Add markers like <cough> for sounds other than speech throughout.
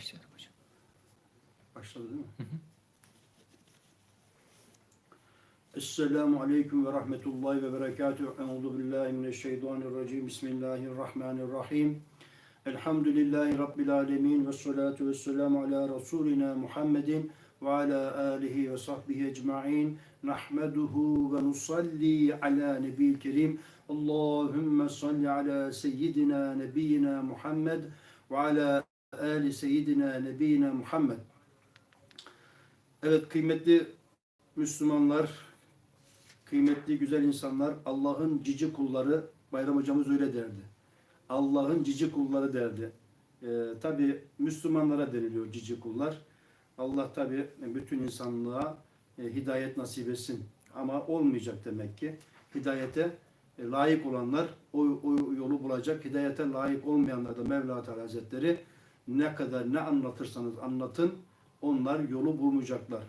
Başladık hocam. Başladı değil mi? Esselamu Aleyküm ve Rahmetullahi ve Berekatuhu. Euzu billahi mineşşeytanirracim. Bismillahirrahmanirrahim. Elhamdülillahi Rabbil alemin. Ve salatu ve selamu ala Resulina Muhammedin ve ala alihi ve sahbihi ecma'in. Nahmeduhu ve nusalli ala nebil kerim. Allahümme salli ala seyyidina nebiyyina Muhammed ve ala ali seyyidina nebiyyina Muhammed. Evet kıymetli Müslümanlar, kıymetli güzel insanlar, Allah'ın cici kulları, Bayram hocamız öyle derdi. Allah'ın cici kulları derdi. Ee, tabi Müslümanlara deniliyor cici kullar. Allah tabi bütün insanlığa e, hidayet nasip etsin. Ama olmayacak demek ki. Hidayete e, layık olanlar o, o yolu bulacak. Hidayete layık olmayanlar da Mevla Teala Hazretleri ne kadar ne anlatırsanız anlatın onlar yolu bulmayacaklar.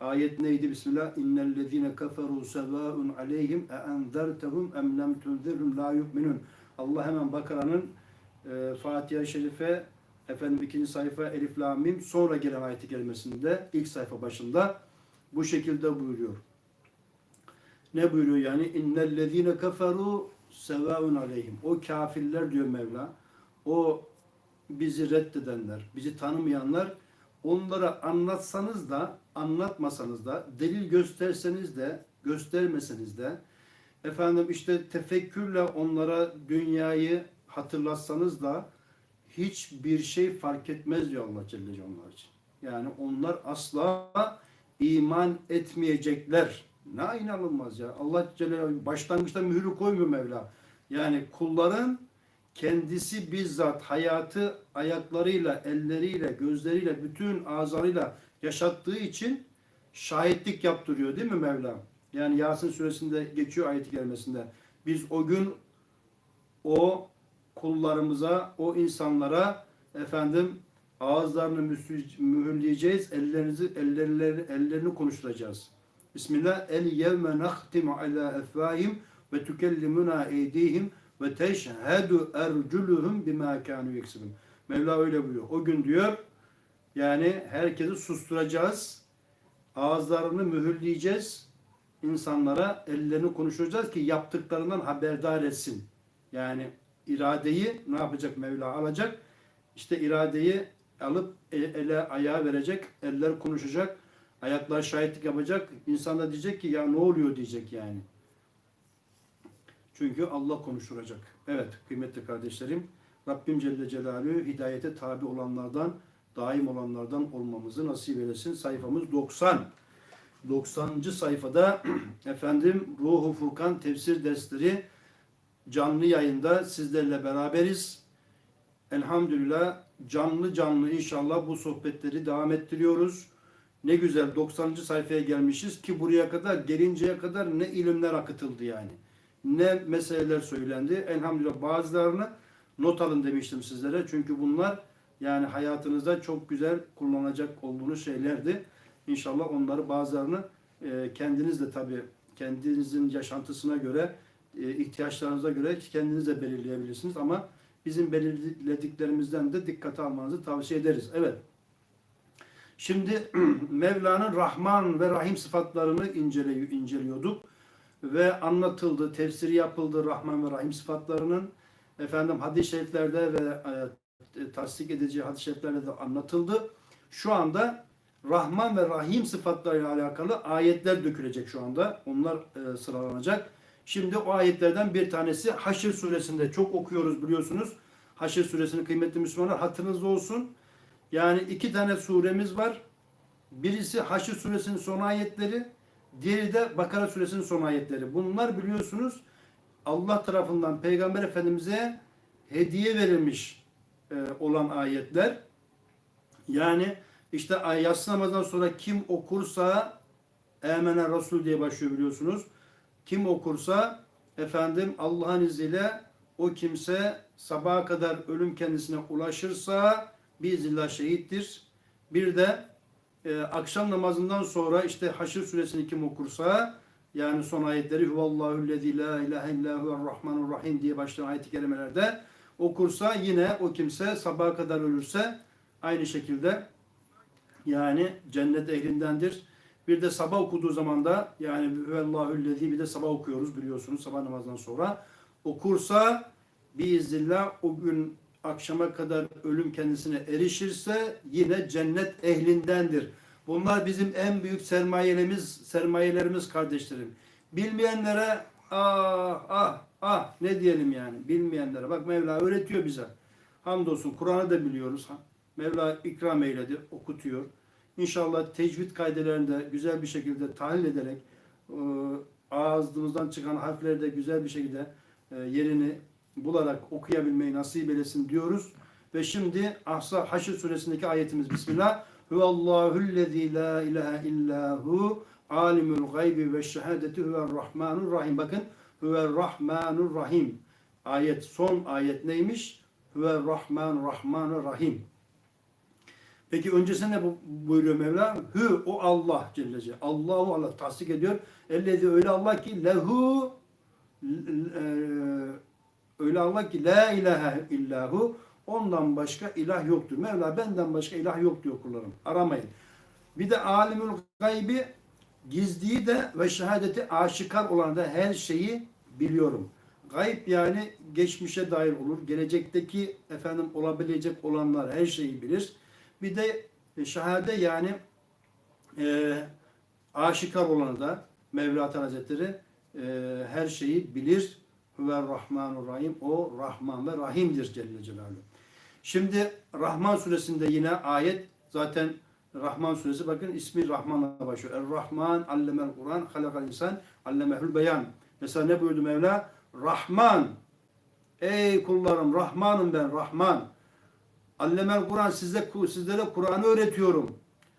Ayet neydi? Bismillah. İnnellezine kaferu sevaun aleyhim e enzertehum em lem tunzirhum la yu'minun. Allah hemen Bakara'nın e, Fatiha-i Şerife efendim ikinci sayfa Elif Lam sonra gelen ayeti kelimesinde ilk sayfa başında bu şekilde buyuruyor. Ne buyuruyor yani? İnnellezine kaferu sevaun aleyhim. O kafirler diyor Mevla. O bizi reddedenler, bizi tanımayanlar onlara anlatsanız da anlatmasanız da delil gösterseniz de göstermeseniz de efendim işte tefekkürle onlara dünyayı hatırlatsanız da hiçbir şey fark etmez diyor Allah Celle Celaluhu için. Yani onlar asla iman etmeyecekler. Ne inanılmaz ya. Allah Celle başlangıçta mührü koymuyor Mevla. Yani kulların kendisi bizzat hayatı ayaklarıyla, elleriyle, gözleriyle, bütün azalarıyla yaşattığı için şahitlik yaptırıyor değil mi Mevla? Yani Yasin suresinde geçiyor ayeti gelmesinde. Biz o gün o kullarımıza, o insanlara efendim ağızlarını mühürleyeceğiz, ellerinizi ellerini ellerini konuşturacağız. Bismillah. El yevme nahtimu ala efvahim ve tukellimuna eydihim ve teşhedü erculuhum bima kanu yeksibun. Mevla öyle buyuruyor. O gün diyor yani herkesi susturacağız. Ağızlarını mühürleyeceğiz. insanlara ellerini konuşacağız ki yaptıklarından haberdar etsin. Yani iradeyi ne yapacak Mevla alacak? İşte iradeyi alıp e- ele ayağa verecek, eller konuşacak, ayaklar şahitlik yapacak. İnsan da diyecek ki ya ne oluyor diyecek yani. Çünkü Allah konuşturacak. Evet kıymetli kardeşlerim Rabbim Celle Celaluhu hidayete tabi olanlardan, daim olanlardan olmamızı nasip eylesin. Sayfamız 90. 90. sayfada <clears throat> efendim Ruhu Furkan tefsir dersleri canlı yayında sizlerle beraberiz. Elhamdülillah canlı canlı inşallah bu sohbetleri devam ettiriyoruz. Ne güzel 90. sayfaya gelmişiz ki buraya kadar gelinceye kadar ne ilimler akıtıldı yani. Ne meseleler söylendi. Elhamdülillah bazılarını not alın demiştim sizlere. Çünkü bunlar yani hayatınızda çok güzel kullanacak olduğunuz şeylerdi. İnşallah onları bazılarını e, kendiniz de tabii kendinizin yaşantısına göre e, ihtiyaçlarınıza göre kendiniz de belirleyebilirsiniz ama bizim belirlediklerimizden de dikkate almanızı tavsiye ederiz. Evet. Şimdi <clears throat> Mevla'nın Rahman ve Rahim sıfatlarını incele, inceliyorduk ve anlatıldı, tefsiri yapıldı Rahman ve Rahim sıfatlarının. Efendim hadis-i şeriflerde ve e, tasdik edici hadis-i şeriflerde de anlatıldı. Şu anda Rahman ve Rahim sıfatlarıyla alakalı ayetler dökülecek şu anda. Onlar e, sıralanacak. Şimdi o ayetlerden bir tanesi Haşr suresinde çok okuyoruz biliyorsunuz. Haşr suresini kıymetli Müslümanlar hatırınızda olsun. Yani iki tane suremiz var. Birisi Haşr suresinin son ayetleri, diğeri de Bakara suresinin son ayetleri. Bunlar biliyorsunuz Allah tarafından Peygamber Efendimiz'e hediye verilmiş e, olan ayetler. Yani işte yatsı namazdan sonra kim okursa Emene Resul diye başlıyor biliyorsunuz. Kim okursa efendim Allah'ın izniyle o kimse sabaha kadar ölüm kendisine ulaşırsa biiznillah şehittir. Bir de e, akşam namazından sonra işte Haşr suresini kim okursa yani son ayetleri Huvallahu lezî la ilahe illa huve'r-rahmanur-rahim diye başlayan ayet-i kerimelerde okursa yine o kimse sabaha kadar ölürse Aynı şekilde yani cennet ehlindendir. Bir de sabah okuduğu zaman da yani Vellahüllezî bir de sabah okuyoruz biliyorsunuz sabah namazından sonra. Okursa biiznillah o gün akşama kadar ölüm kendisine erişirse yine cennet ehlindendir. Bunlar bizim en büyük sermayelerimiz, sermayelerimiz kardeşlerim. Bilmeyenlere ah ah ah ne diyelim yani bilmeyenlere. Bak Mevla öğretiyor bize. Hamdolsun Kur'an'ı da biliyoruz. Mevla ikram eyledi, okutuyor. İnşallah tecvid kaidelerini de güzel bir şekilde tahlil ederek e, ağzımızdan çıkan harfleri de güzel bir şekilde e, yerini bularak okuyabilmeyi nasip eylesin diyoruz. Ve şimdi Ahsa Haşr suresindeki ayetimiz Bismillah. Huvallahullezî la ilahe illahu alimul gaybi ve şehadeti huvel rahmanur rahim. Bakın huvel rahmanur rahim. Ayet son ayet neymiş? Huvel rahman rahmanur rahim. Peki öncesinde bu- buyuruyor Mevla? Hü o Allah Celle Celle. Allahu Allah tasdik ediyor. Ellezi öyle Allah ki lehu e, öyle Allah ki la ilahe illahu ondan başka ilah yoktur. Mevla benden başka ilah yok diyor kullarım. Aramayın. Bir de alimül gaybi gizliyi de ve şehadeti aşikar olan da her şeyi biliyorum. Gayb yani geçmişe dair olur. Gelecekteki efendim olabilecek olanlar her şeyi bilir. Bir de e, şehade yani e, aşikar olanı da Mevla Hazretleri e, her şeyi bilir. Ve Rahmanur Rahim. O Rahman ve Rahim'dir Celle Celaluhu. Şimdi Rahman suresinde yine ayet zaten Rahman suresi bakın ismi Rahman'la başlıyor. Er-Rahman allemel Kur'an halakal insan allemehül beyan. Mesela ne buyurdu Mevla? Rahman. Ey kullarım Rahmanım ben Rahman. Allemel Kur'an size sizlere Kur'an'ı öğretiyorum.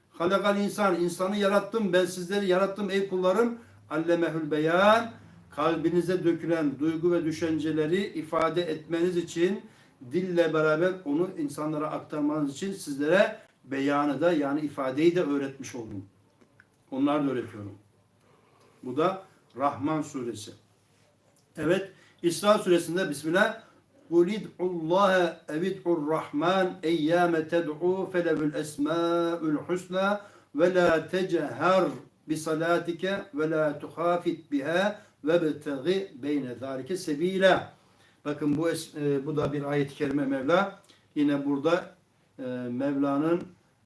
Halakal insan insanı yarattım ben sizleri yarattım ey kullarım. Allemehül beyan kalbinize dökülen duygu ve düşünceleri ifade etmeniz için dille beraber onu insanlara aktarmanız için sizlere beyanı da yani ifadeyi de öğretmiş oldum. Onları da öğretiyorum. Bu da Rahman suresi. Evet İsra suresinde Bismillah قُلِ ادْعُوا اللّٰهَ اَوِدْعُوا الرَّحْمَانِ اَيَّامَ تَدْعُوا فَلَهُ الْاَسْمَاءُ الْحُسْنَى وَلَا تَجْهَرْ بِصَلَاتِكَ وَلَا تُخَافِتْ بِهَا ve betegi beyne zalike sebila. Bakın bu e, bu da bir ayet-i kerime Mevla. Yine burada e, Mevla'nın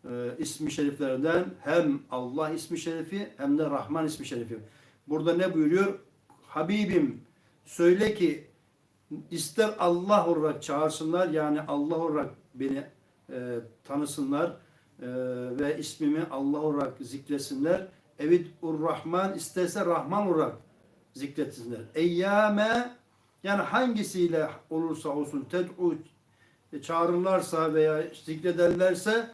e, ismi şeriflerinden hem Allah ismi şerifi hem de Rahman ismi şerifi. Burada ne buyuruyor? Habibim söyle ki ister Allah olarak çağırsınlar yani Allah olarak beni e, tanısınlar e, ve ismimi Allah olarak zikresinler. Evet Ur Rahman isterse Rahman olarak zikretsinler. Eyyame yani hangisiyle olursa olsun ted'u çağırırlarsa veya zikrederlerse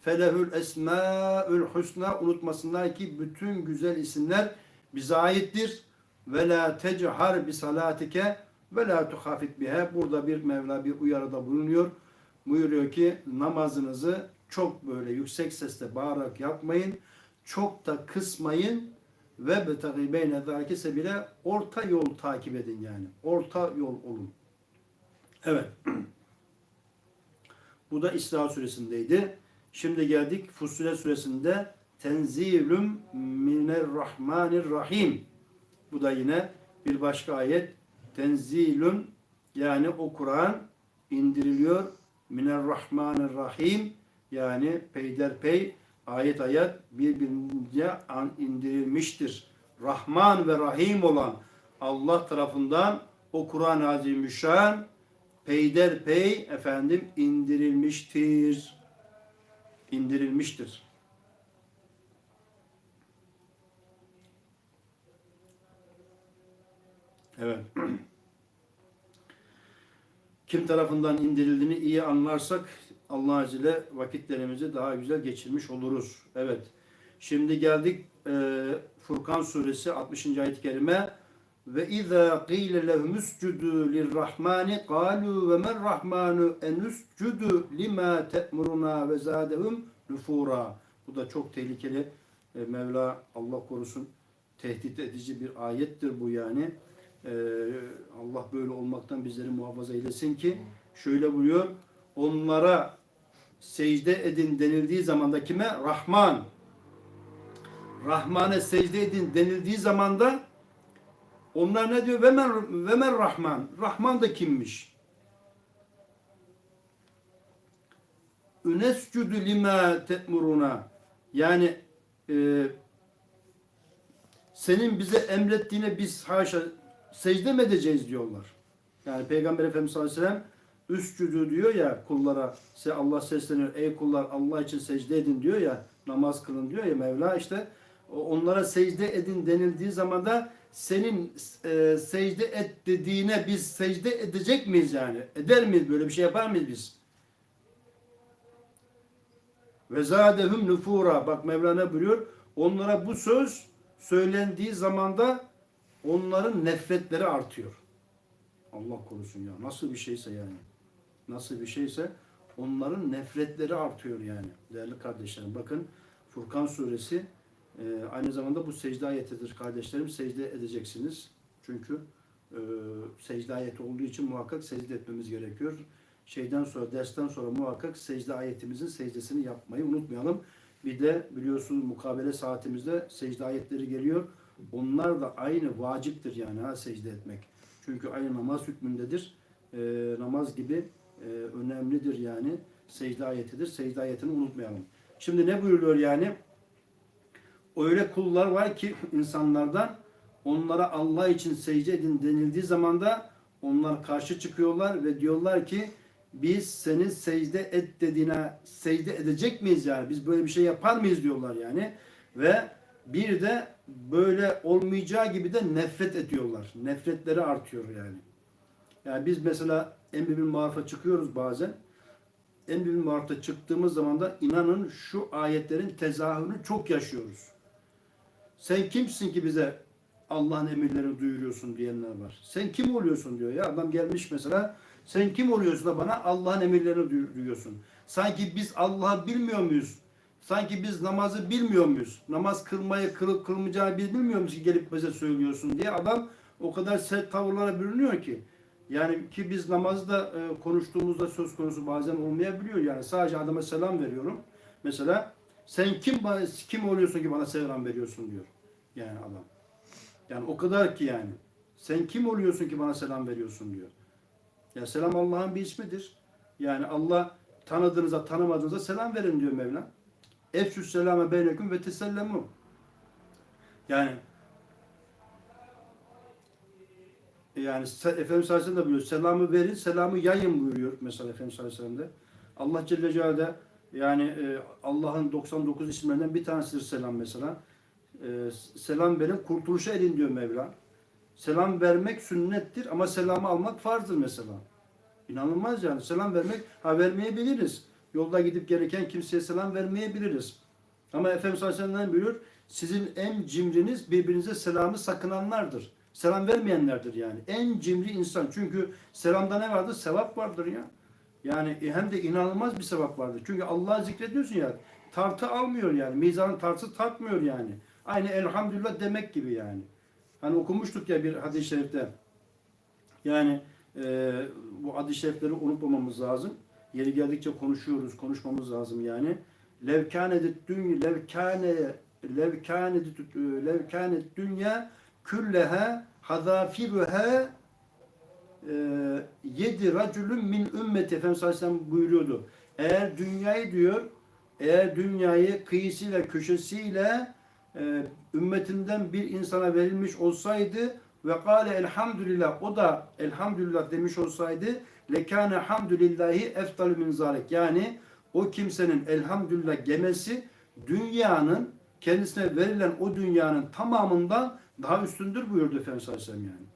felehül esmaül husna unutmasınlar ki bütün güzel isimler bize aittir. Ve la techar bi salatike ve la tuhafit biha. Burada bir Mevla bir uyarıda bulunuyor. Buyuruyor ki namazınızı çok böyle yüksek sesle bağırarak yapmayın. Çok da kısmayın ve betagi beyne zâlike sebile orta yol takip edin yani. Orta yol olun. Evet. <clears throat> Bu da İsra suresindeydi. Şimdi geldik Fussilet suresinde Tenzilüm minerrahmanirrahim. Bu da yine bir başka ayet. Tenzilüm yani o Kur'an indiriliyor minerrahmanirrahim yani peyderpey ayet ayet birbirine an indirilmiştir. Rahman ve Rahim olan Allah tarafından o Kur'an-ı Azimüşşan peyderpey efendim indirilmiştir. İndirilmiştir. Evet. <clears throat> Kim tarafından indirildiğini iyi anlarsak Allah Azze ve vakitlerimizi daha güzel geçirmiş oluruz. Evet. Şimdi geldik e, Furkan suresi 60. ayet-i kerime ve izâ qîle lehum uscudû lirrahmani kâlû ve men rahmanu en uscudu lima te'muruna ve zâdehum nufura. Bu da çok tehlikeli. E, Mevla Allah korusun tehdit edici bir ayettir bu yani. E, Allah böyle olmaktan bizleri muhafaza eylesin ki şöyle buyuruyor. Onlara secde edin denildiği zaman da kime? Rahman. Rahman'a secde edin denildiği zaman da onlar ne diyor? Vemen, vemen Rahman. Rahman da kimmiş? Ünescüdü lima te'muruna. Yani e, senin bize emrettiğine biz haşa secde mi edeceğiz diyorlar. Yani Peygamber Efendimiz sallallahu aleyhi ve sellem üscüdü diyor ya kullara Allah sesleniyor ey kullar Allah için secde edin diyor ya namaz kılın diyor ya Mevla işte onlara secde edin denildiği zaman da senin e, secde et dediğine biz secde edecek miyiz yani? Eder miyiz? Böyle bir şey yapar mıyız biz? Ve zadehum nufura. Bak Mevlana buyuruyor. Onlara bu söz söylendiği zamanda onların nefretleri artıyor. Allah korusun ya. Nasıl bir şeyse yani. Nasıl bir şeyse onların nefretleri artıyor yani. Değerli kardeşlerim bakın Furkan suresi e, aynı zamanda bu secde ayetidir kardeşlerim. Secde edeceksiniz. Çünkü e, secde ayeti olduğu için muhakkak secde etmemiz gerekiyor. Şeyden sonra, dersten sonra muhakkak secde ayetimizin secdesini yapmayı unutmayalım. Bir de biliyorsunuz mukabele saatimizde secde ayetleri geliyor. Onlar da aynı vaciptir yani ha secde etmek. Çünkü aynı namaz hükmündedir. E, namaz gibi e, önemlidir yani. Secde ayetidir. Secde ayetini unutmayalım. Şimdi ne buyuruyor yani? Öyle kullar var ki insanlardan onlara Allah için secde edin denildiği zaman da onlar karşı çıkıyorlar ve diyorlar ki biz seni secde et dediğine secde edecek miyiz yani? Biz böyle bir şey yapar mıyız diyorlar yani. Ve bir de böyle olmayacağı gibi de nefret ediyorlar. Nefretleri artıyor yani. Yani biz mesela Emri Maruf'a çıkıyoruz bazen. Emri Maruf'a çıktığımız zaman da inanın şu ayetlerin tezahürünü çok yaşıyoruz. Sen kimsin ki bize Allah'ın emirlerini duyuruyorsun diyenler var. Sen kim oluyorsun diyor ya. Adam gelmiş mesela. Sen kim oluyorsun da bana Allah'ın emirlerini duy- duyuyorsun. Sanki biz Allah'ı bilmiyor muyuz? Sanki biz namazı bilmiyor muyuz? Namaz kılmayı kılıp kılmayacağını biz bilmiyor muyuz ki gelip bize söylüyorsun diye adam o kadar sert tavırlara bürünüyor ki. Yani ki biz namazda e, konuştuğumuzda söz konusu bazen olmayabiliyor yani. Sadece adama selam veriyorum. Mesela sen kim kim oluyorsun ki bana selam veriyorsun diyor. Yani adam. Yani o kadar ki yani. Sen kim oluyorsun ki bana selam veriyorsun diyor. Ya selam Allah'ın bir ismidir. Yani Allah tanıdığınıza tanımadığınıza selam verin diyor Mevla. Efsüs selame beyneküm ve tesellemu. Yani yani Efendimiz sallallahu aleyhi ve sellem de buyuruyor. Selamı verin, selamı yayın buyuruyor mesela Efendimiz sallallahu aleyhi ve sellem de. Allah Celle Celaluhu yani e, Allah'ın 99 isimlerinden bir tanesidir selam mesela. E, selam verin, kurtuluşa erin diyor Mevla. Selam vermek sünnettir ama selamı almak farzdır mesela. İnanılmaz yani. Selam vermek, ha vermeyebiliriz. Yolda gidip gereken kimseye selam vermeyebiliriz. Ama Efendimiz sallallahu aleyhi ve sellem buyuruyor, sizin en cimriniz birbirinize selamı sakınanlardır. Selam vermeyenlerdir yani. En cimri insan. Çünkü selamda ne vardır? Sevap vardır ya. Yani e, hem de inanılmaz bir sevap vardır. Çünkü Allah'ı zikrediyorsun ya. Tartı almıyor yani. Mizanın tartısı tartmıyor yani. Aynı elhamdülillah demek gibi yani. Hani okumuştuk ya bir hadis-i şerifte. Yani e, bu hadis-i şerifleri unutmamamız lazım. Yeri geldikçe konuşuyoruz, konuşmamız lazım yani. Levkânedet dünya levkâne levkânedet levkânet dünya külleha hazafiruha yedi racülün min ümmeti Efendimiz sallallahu aleyhi ve sellem buyuruyordu. Eğer dünyayı diyor, eğer dünyayı kıyısıyla köşesiyle e, ümmetinden bir insana verilmiş olsaydı ve kâle elhamdülillah o da elhamdülillah demiş olsaydı lekâne hamdülillahi eftalü min zalik yani o kimsenin elhamdülillah gemesi dünyanın kendisine verilen o dünyanın tamamından daha üstündür buyurdu Efendimiz sallallahu aleyhi ve sellem yani.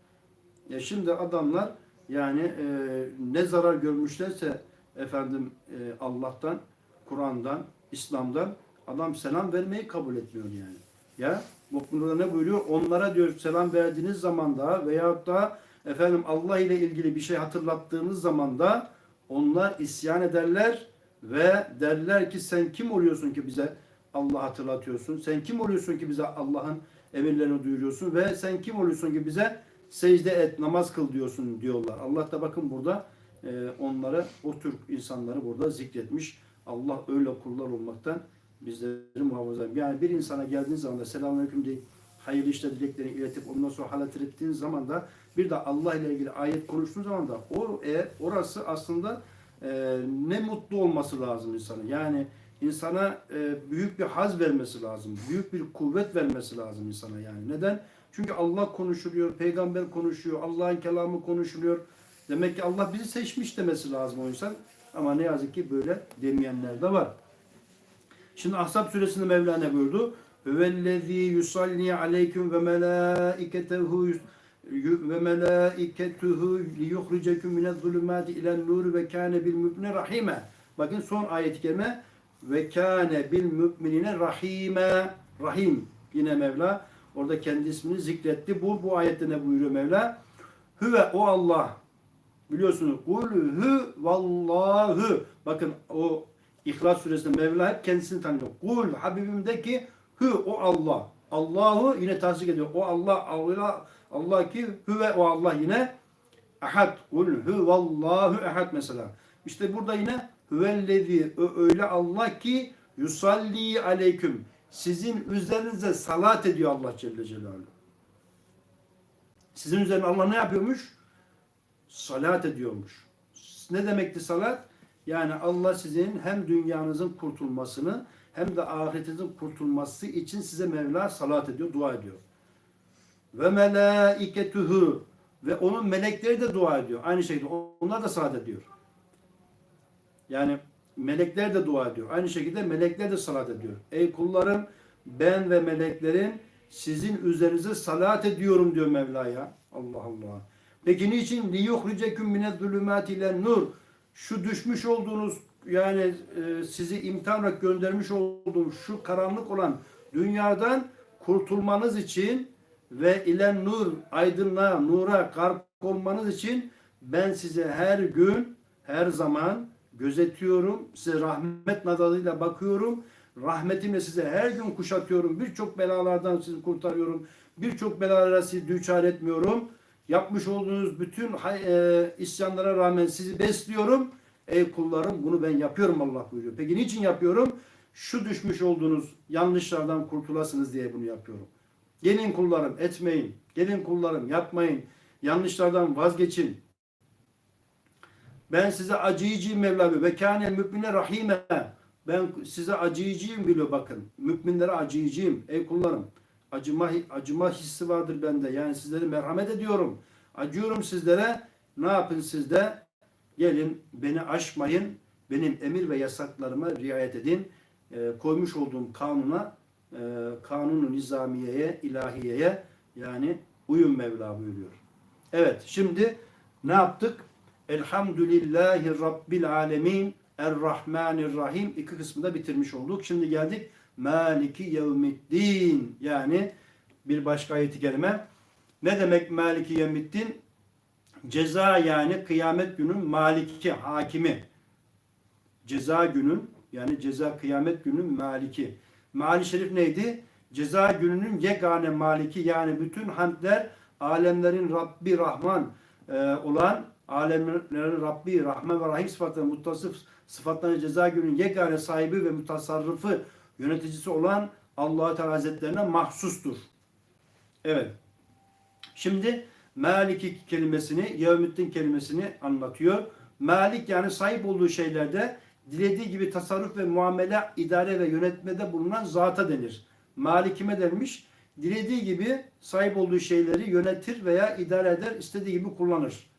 Ya şimdi adamlar yani e, ne zarar görmüşlerse efendim e, Allah'tan, Kur'an'dan, İslam'dan adam selam vermeyi kabul etmiyor yani. Ya bu burada ne buyuruyor? Onlara diyor selam verdiğiniz zaman da veyahut da efendim Allah ile ilgili bir şey hatırlattığınız zaman da onlar isyan ederler ve derler ki sen kim oluyorsun ki bize Allah hatırlatıyorsun? Sen kim oluyorsun ki bize Allah'ın emirlerini duyuruyorsun ve sen kim oluyorsun ki bize secde et, namaz kıl diyorsun diyorlar. Allah da bakın burada e, onları, o tür insanları burada zikretmiş. Allah öyle kullar olmaktan bizleri muhafaza etsin. Yani bir insana geldiğin zaman da selamünaleyküm deyip hayırlı işte dileklerini iletip ondan sonra halat ettiğin zaman da bir de Allah ile ilgili ayet konuştuğun zaman da o e, orası aslında e, ne mutlu olması lazım insanın. Yani insana e, büyük bir haz vermesi lazım. Büyük bir kuvvet vermesi lazım insana yani. Neden? Çünkü Allah konuşuluyor, peygamber konuşuyor, Allah'ın kelamı konuşuluyor. Demek ki Allah bizi seçmiş demesi lazım o insan. Ama ne yazık ki böyle demeyenler de var. Şimdi Ahzab suresinde Mevla ne buyurdu? Hüvellezî yusalli aleyküm ve melâiketehu ve melâiketuhu liyuhriceküm minez-zulümâti ilen-nûr ve kâne bil mü'mine rahîme. Bakın son ayet-i kerime ve kâne bil mü'minine rahîme. Rahim yine Mevla orada kendi ismini zikretti. Bu bu ayette ne buyuruyor Mevla? Hüve o Allah biliyorsunuz kul hü vallahu bakın o İhlas suresinde Mevla hep kendisini tanıyor. Kul Habibim de ki hü o Allah. Allahu yine tasdik ediyor. O Allah Allah Allah ki hü ve o Allah yine ahad. Kul hü vallahu ahad mesela. İşte burada yine hüvellezi öyle Allah ki yusalli aleyküm. Sizin üzerinize salat ediyor Allah Celle Celaluhu. Sizin üzerine Allah ne yapıyormuş? Salat ediyormuş. Ne demekti salat? Yani Allah sizin hem dünyanızın kurtulmasını hem de ahiretinizin kurtulması için size Mevla salat ediyor, dua ediyor. Ve melaiketuhu ve onun melekleri de dua ediyor. Aynı şekilde onlar da salat ediyor. Yani melekler de dua ediyor. Aynı şekilde melekler de salat ediyor. Ey kullarım ben ve meleklerim sizin üzerinize salat ediyorum diyor Mevla'ya. Allah Allah. Peki niçin? لِيُخْرِجَكُمْ مِنَ الظُّلُمَاتِ ile nur. Şu düşmüş olduğunuz yani e, sizi imtihan olarak göndermiş olduğum şu karanlık olan dünyadan kurtulmanız için ve ile nur aydınlığa, nura gark olmanız için ben size her gün, her zaman gözetiyorum. Size rahmet nazarıyla bakıyorum. Rahmetimle size her gün kuşatıyorum. Birçok belalardan sizi kurtarıyorum. Birçok belalara sizi düçar etmiyorum. Yapmış olduğunuz bütün e, isyanlara rağmen sizi besliyorum. Ey kullarım bunu ben yapıyorum Allah buyuruyor. Peki niçin yapıyorum? Şu düşmüş olduğunuz yanlışlardan kurtulasınız diye bunu yapıyorum. Gelin kullarım etmeyin. Gelin kullarım yapmayın. Yanlışlardan vazgeçin. Ben size acıyıcıyım Mevlam ve kâne mümine rahime. Ben size acıyıcıyım biliyor bakın. Müminlere acıyıcıyım ey kullarım. Acıma, acıma hissi vardır bende. Yani sizlere merhamet ediyorum. Acıyorum sizlere. Ne yapın siz de? Gelin beni aşmayın. Benim emir ve yasaklarıma riayet edin. Ee, koymuş olduğum kanuna, e, kanunu nizamiyeye, ilahiyeye yani uyun Mevla buyuruyor. Evet şimdi ne yaptık? Elhamdülillahi Rabbil Alemin Errahmanirrahim iki kısmında bitirmiş olduk. Şimdi geldik Maliki Yevmiddin yani bir başka ayeti kelime. Ne demek Maliki Yevmiddin? Ceza yani kıyamet günün maliki, hakimi. Ceza günün yani ceza kıyamet günün maliki. Mali şerif neydi? Ceza gününün yegane maliki yani bütün hamdler alemlerin Rabbi Rahman e, olan alemlerin Rabbi Rahman ve Rahim sıfatları muttasıf sıfatları ceza günün yegane sahibi ve mutasarrıfı yöneticisi olan Allah Teala Hazretlerine mahsustur. Evet. Şimdi Maliki kelimesini, Yevmiddin kelimesini anlatıyor. Malik yani sahip olduğu şeylerde dilediği gibi tasarruf ve muamele, idare ve yönetmede bulunan zata denir. Malik kime denmiş? Dilediği gibi sahip olduğu şeyleri yönetir veya idare eder, istediği gibi kullanır.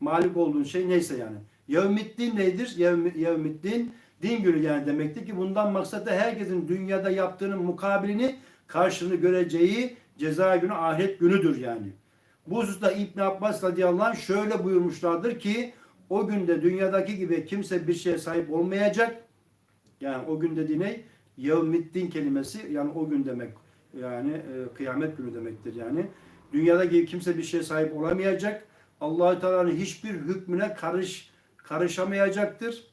Malik olduğun şey neyse yani. Yevmiddin nedir? Yevmi- Yevmiddin din günü yani demektir ki bundan maksat da herkesin dünyada yaptığının mukabilini karşılığını göreceği ceza günü ahiret günüdür yani. Bu hususta İbn Abbas radıyallahu anh şöyle buyurmuşlardır ki o günde dünyadaki gibi kimse bir şeye sahip olmayacak. Yani o gün dediği ne? Yevmiddin kelimesi yani o gün demek. Yani e, kıyamet günü demektir yani. Dünyada kimse bir şeye sahip olamayacak. allah Teala'nın hiçbir hükmüne karış karışamayacaktır.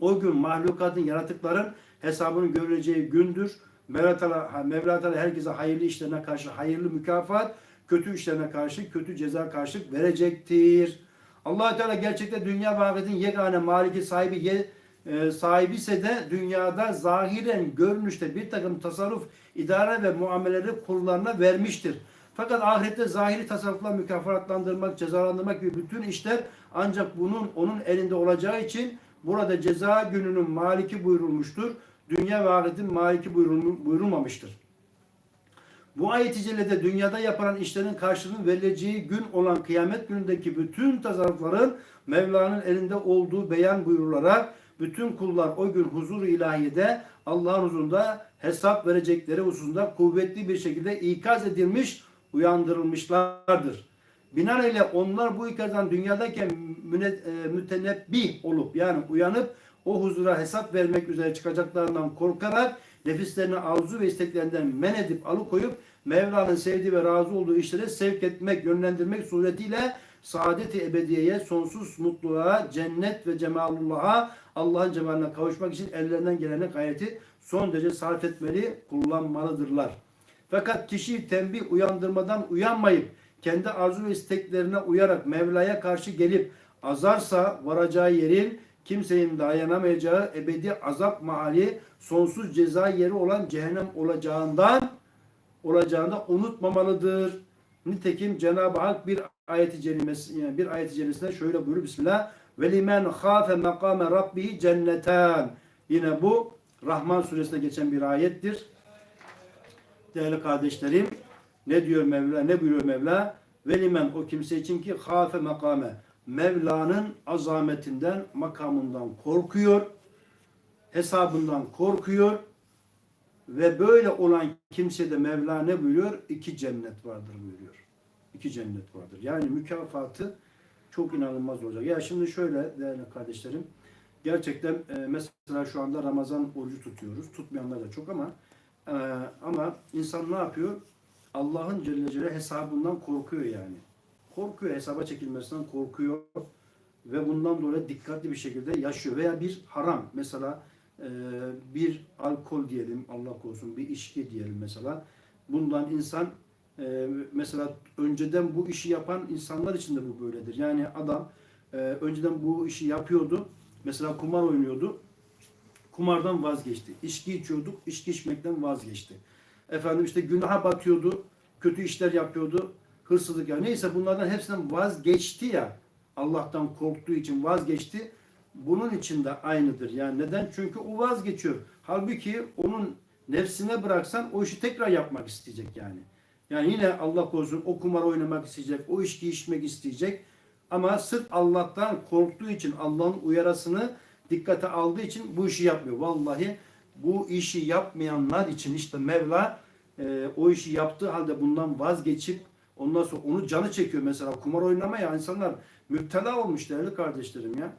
O gün mahlukatın, yaratıkların hesabının görüleceği gündür. Mevla Teala, herkese hayırlı işlerine karşı hayırlı mükafat, kötü işlerine karşı kötü ceza karşılık verecektir. allah Teala gerçekten dünya ve ahiretin yegane maliki sahibi, e, sahibi ise de dünyada zahiren görünüşte bir takım tasarruf, idare ve muameleleri kullarına vermiştir. Fakat ahirette zahiri tasarrufla mükafatlandırmak, cezalandırmak gibi bütün işler ancak bunun onun elinde olacağı için burada ceza gününün maliki buyurulmuştur. Dünya ve ahiretin maliki buyurul- buyurulmamıştır. Bu ayet-i cellede dünyada yapılan işlerin karşılığının verileceği gün olan kıyamet günündeki bütün tasarrufların Mevla'nın elinde olduğu beyan buyurularak bütün kullar o gün huzur ilahiyede Allah'ın huzurunda hesap verecekleri hususunda kuvvetli bir şekilde ikaz edilmiş, uyandırılmışlardır. Binaenaleyh onlar bu ikazdan dünyadayken e, mütenebbih olup yani uyanıp o huzura hesap vermek üzere çıkacaklarından korkarak nefislerini arzu ve isteklerinden men edip alıkoyup Mevla'nın sevdiği ve razı olduğu işlere sevk etmek, yönlendirmek suretiyle saadet-i ebediyeye, sonsuz mutluluğa, cennet ve cemalullah'a, Allah'ın cemaline kavuşmak için ellerinden gelene gayreti son derece sarf etmeli, kullanmalıdırlar. Fakat kişi tembih uyandırmadan uyanmayıp kendi arzu ve isteklerine uyarak Mevla'ya karşı gelip azarsa varacağı yerin kimsenin dayanamayacağı ebedi azap mahalli sonsuz ceza yeri olan cehennem olacağından olacağını da unutmamalıdır. Nitekim Cenab-ı Hak bir ayeti cerimesi yani bir ayeti cerimesinde şöyle buyuruyor Bismillah ve limen khafe makame rabbihi cenneten. Yine bu Rahman suresinde geçen bir ayettir. Değerli kardeşlerim ne diyor Mevla ne buyuruyor Mevla? Ve limen o kimse için ki hafe makame Mevla'nın azametinden makamından korkuyor hesabından korkuyor ve böyle olan kimse de Mevla ne buyuruyor? İki cennet vardır buyuruyor. İki cennet vardır. Yani mükafatı çok inanılmaz olacak. Ya şimdi şöyle değerli kardeşlerim. Gerçekten e, mesela şu anda Ramazan orucu tutuyoruz. Tutmayanlar da çok ama e, ama insan ne yapıyor? Allah'ın Celle Celle hesabından korkuyor yani. Korkuyor, hesaba çekilmesinden korkuyor ve bundan dolayı dikkatli bir şekilde yaşıyor. Veya bir haram mesela e, bir alkol diyelim Allah korusun bir içki diyelim mesela. Bundan insan e, mesela önceden bu işi yapan insanlar için de bu böyledir. Yani adam e, önceden bu işi yapıyordu. Mesela kumar oynuyordu. Kumardan vazgeçti. İçki içiyorduk. içki içmekten vazgeçti. Efendim işte günaha batıyordu. Kötü işler yapıyordu. Hırsızlık ya neyse bunlardan hepsinden vazgeçti ya. Allah'tan korktuğu için vazgeçti. Bunun için de aynıdır. Yani neden? Çünkü o vazgeçiyor. Halbuki onun nefsine bıraksan o işi tekrar yapmak isteyecek yani. Yani yine Allah korusun o kumar oynamak isteyecek, o içki içmek isteyecek. Ama sırf Allah'tan korktuğu için, Allah'ın uyarısını dikkate aldığı için bu işi yapmıyor. Vallahi bu işi yapmayanlar için işte Mevla e, o işi yaptığı halde bundan vazgeçip ondan sonra onu canı çekiyor mesela kumar oynamaya insanlar müptela olmuş değerli kardeşlerim ya.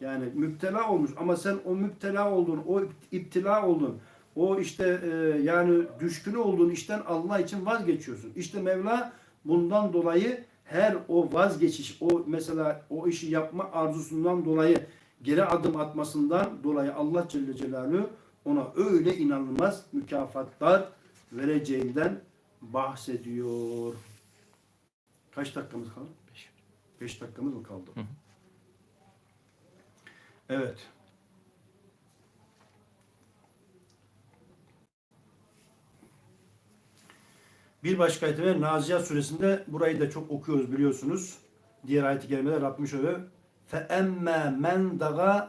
Yani müptela olmuş ama sen o müptela oldun, o iptila oldun. O işte e, yani düşkünü olduğun işten Allah için vazgeçiyorsun. İşte Mevla bundan dolayı her o vazgeçiş, o mesela o işi yapma arzusundan dolayı geri adım atmasından dolayı Allah Celle Celaluhu ona öyle inanılmaz mükafatlar vereceğinden bahsediyor. Kaç dakikamız kaldı? 5 dakikamız mı kaldı? Hı hı. Evet. Bir başka ayet var. Nazihat suresinde burayı da çok okuyoruz biliyorsunuz. Diğer ayet-i kerimede Rabbim şöyle فَاَمَّا مَنْ دَغَى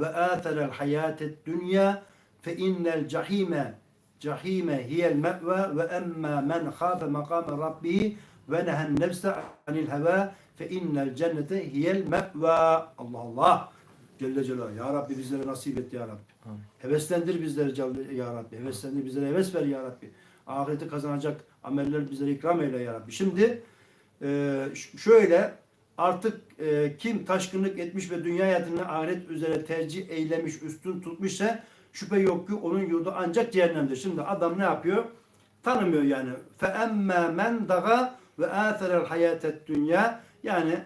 وَآثَرَ الْحَيَاةَ الدُّنْيَا فَاِنَّ الْجَحِيمَ جَحِيمَ هِيَ الْمَأْوَى وَاَمَّا مَنْ خَافَ مَقَامَ رَبِّهِ وَنَهَى النَّفْسَ عَنِ الْهَوَى فَاِنَّ الْجَنَّةَ هِيَ الْمَأْوَى Allah Allah. Celle Celaluhu. Ya Rabbi bizlere nasip et Ya Rabbi. Amin. Heveslendir bizleri Celle- Ya Rabbi. Heveslendir bizlere heves ver Ya Rabbi. Ahireti kazanacak ameller bizlere ikram eyle ya Rabbi. Şimdi e, şöyle artık e, kim taşkınlık etmiş ve dünya hayatını ahiret üzere tercih eylemiş, üstün tutmuşsa şüphe yok ki onun yurdu ancak cehennemdir. Şimdi adam ne yapıyor? Tanımıyor yani. Fe emme men daga ve aferel hayatet dünya yani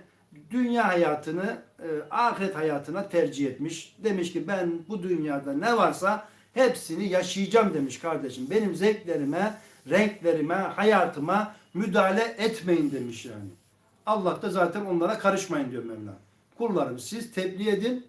dünya hayatını e, ahiret hayatına tercih etmiş. Demiş ki ben bu dünyada ne varsa hepsini yaşayacağım demiş kardeşim. Benim zevklerime, renklerime, hayatıma müdahale etmeyin demiş yani. Allah da zaten onlara karışmayın diyor Mevla. Kullarım siz tebliğ edin.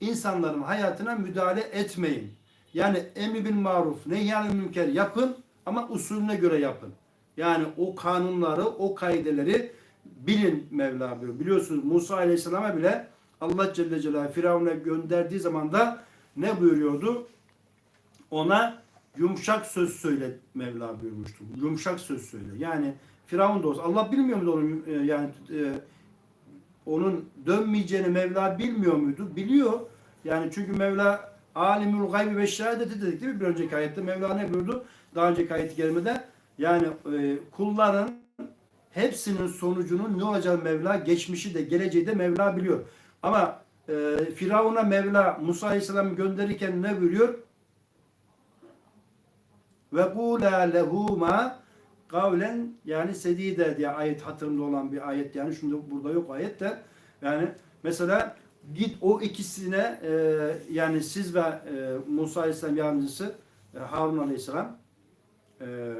insanların hayatına müdahale etmeyin. Yani emri bil maruf, nehyanil münker yapın ama usulüne göre yapın. Yani o kanunları, o kaideleri bilin Mevla buyuruyor. Biliyorsunuz Musa Aleyhisselam'a bile Allah Celle Celaluhu Firavun'a gönderdiği zaman da ne buyuruyordu? Ona yumuşak söz söyle Mevla buyurmuştu. Yumuşak söz söyle. Yani Firavun da olsa Allah bilmiyor muydu onun e, yani e, onun dönmeyeceğini Mevla bilmiyor muydu? Biliyor. Yani çünkü Mevla alimul gaybi ve şehadeti dedik değil mi? Bir önceki ayette Mevla ne buyurdu? Daha önceki ayet-i kerimede yani e, kulların hepsinin sonucunun ne olacağı Mevla, geçmişi de geleceği de Mevla biliyor. Ama Firavun'a Mevla Musa Aleyhisselam gönderirken ne buyuruyor? Ve kula lehuma kavlen yani sedide diye ayet hatırımda olan bir ayet yani şimdi burada yok ayet de yani mesela git o ikisine e, yani siz ve e, Musa Aleyhisselam yardımcısı e, Harun Aleyhisselam e,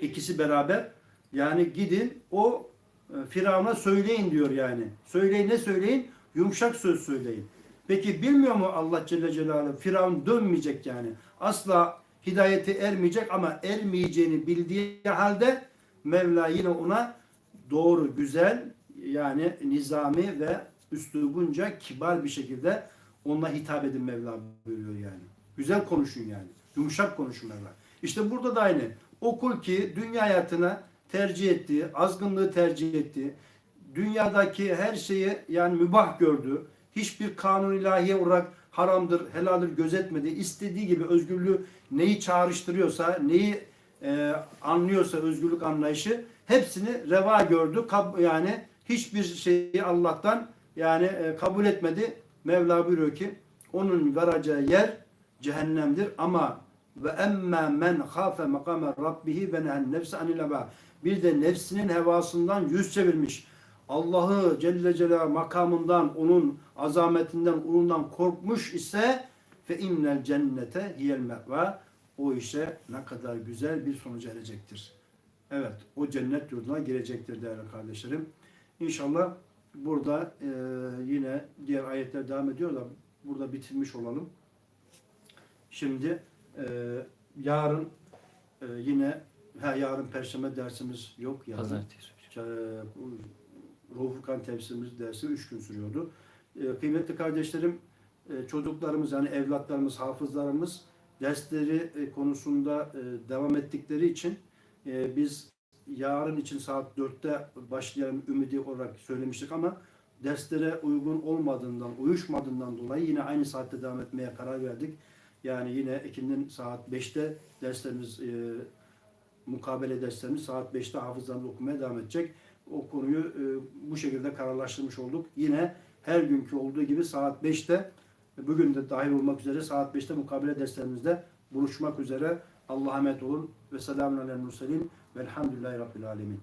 ikisi beraber yani gidin o e, Firavun'a söyleyin diyor yani. Söyleyin ne söyleyin? Yumuşak söz söyleyin. Peki bilmiyor mu Allah Celle Celaluhu? Firavun dönmeyecek yani. Asla hidayete ermeyecek ama ermeyeceğini bildiği halde Mevla yine ona doğru, güzel yani nizami ve üslubunca kibar bir şekilde onunla hitap edin Mevla buyuruyor yani. Güzel konuşun yani. Yumuşak konuşun Mevla. İşte burada da aynı. Okul ki dünya hayatına tercih etti, azgınlığı tercih etti. Dünyadaki her şeyi yani mübah gördü. Hiçbir kanun ilahi olarak haramdır, helaldir gözetmedi. İstediği gibi özgürlüğü neyi çağrıştırıyorsa, neyi e, anlıyorsa özgürlük anlayışı hepsini reva gördü. Kab- yani hiçbir şeyi Allah'tan yani e, kabul etmedi. Mevla buyuruyor ki onun varacağı yer cehennemdir ama ve emme men hafe makame rabbihi ve nehen nefse anil. Bir de nefsinin hevasından yüz çevirmiş. Allah'ı Celle Celaluhu makamından, onun azametinden, ulundan korkmuş ise fe innel cennete hiyel meva. O işe ne kadar güzel bir sonuca erecektir. Evet, o cennet yurduna girecektir değerli kardeşlerim. İnşallah burada e, yine diğer ayetler devam ediyor da burada bitirmiş olalım. Şimdi e, yarın e, yine ha, yarın perşembe dersimiz yok. Yarın. Pazartesi. Ç- Ruh Furkan tefsirimiz dersi 3 gün sürüyordu. E, kıymetli kardeşlerim, e, çocuklarımız yani evlatlarımız, hafızlarımız dersleri e, konusunda e, devam ettikleri için e, biz yarın için saat 4'te başlayalım ümidi olarak söylemiştik ama derslere uygun olmadığından, uyuşmadığından dolayı yine aynı saatte devam etmeye karar verdik. Yani yine ikindin saat 5'te derslerimiz e, mukabele derslerimiz saat 5'te hafızlarımız okumaya devam edecek. O konuyu e, bu şekilde kararlaştırmış olduk. Yine her günkü olduğu gibi saat 5'te bugün de dahil olmak üzere saat 5'te mukabele derslerimizde buluşmak üzere. Allah'a emanet olun ve selamun aleyhi murselin velhamdülillahi rabbil alemin.